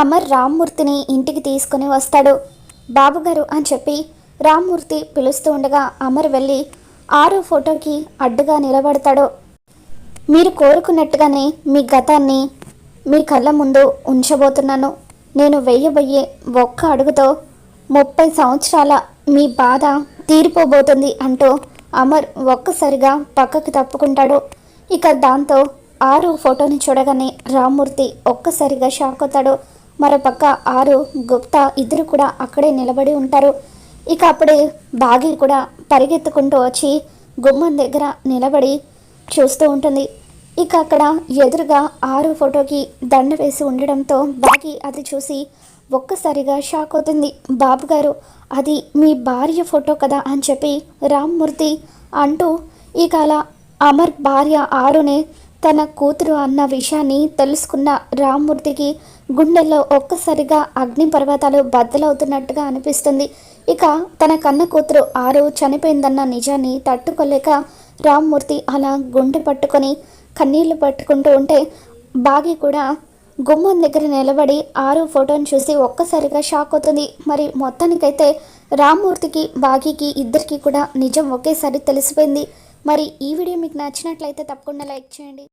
అమర్ రామ్మూర్తిని ఇంటికి తీసుకుని వస్తాడు. బాబుగారు అని చెప్పి రామ్మూర్తి పిలుస్తూ ఉండగా అమర్ వెళ్ళి ఆరో ఫోటోకి అడ్డుగా నిలబడతాడు. మీరు కోరుకున్నట్టుగానే మీ గతాన్ని మీ కళ్ళ ముందు ఉంచబోతున్నాను. నేను వెయ్యబోయే ఒక్క అడుగుతో ముప్పై సంవత్సరాల మీ బాధ తీరిపోబోతుంది అంటూ అమర్ ఒక్కసారిగా పక్కకి తప్పుకుంటాడు. ఇక దాంతో ఆరు ఫోటోని చూడగానే రామ్మూర్తి ఒక్కసారిగా షాక్ అవుతాడు. మరోపక్క ఆరు గుప్తా ఇద్దరు కూడా అక్కడే నిలబడి ఉంటారు. ఇక అప్పుడే బాగి కూడా పరిగెత్తుకుంటూ వచ్చి గుమ్మం దగ్గర నిలబడి చూస్తూ ఉంటుంది. ఇక అక్కడ ఎదురుగా ఆరు ఫోటోకి దండ వేసి ఉండడంతో బాగి అది చూసి ఒక్కసారిగా షాక్ అవుతుంది. బాబు గారు అది మీ భార్య ఫోటో కదా అని చెప్పి రామ్మూర్తి అంటూ ఇక అలా అమర్ భార్య ఆరునే తన కూతురు అన్న విషయాన్ని తెలుసుకున్న రామ్మూర్తికి గుండెల్లో ఒక్కసారిగా అగ్నిపర్వతాలు బద్దలవుతున్నట్టుగా అనిపిస్తుంది. ఇక తన కన్న కూతురు ఆరు చనిపోయిందన్న నిజాన్ని తట్టుకోలేక రామ్మూర్తి అలా గుండె పట్టుకొని కన్నీళ్ళు పట్టుకుంటూ ఉంటే బాగి కూడా గుమ్మం దగ్గర నిలబడి ఆరు ఫోటోని చూసి ఒక్కసారిగా షాక్ అవుతుంది. మరి మొత్తానికైతే రామ్మూర్తికి బాగీకి ఇద్దరికి కూడా నిజం ఒకేసారి తెలిసిపోయింది. మరి ఈ వీడియో మీకు నచ్చినట్లయితే తప్పకుండా లైక్ చేయండి.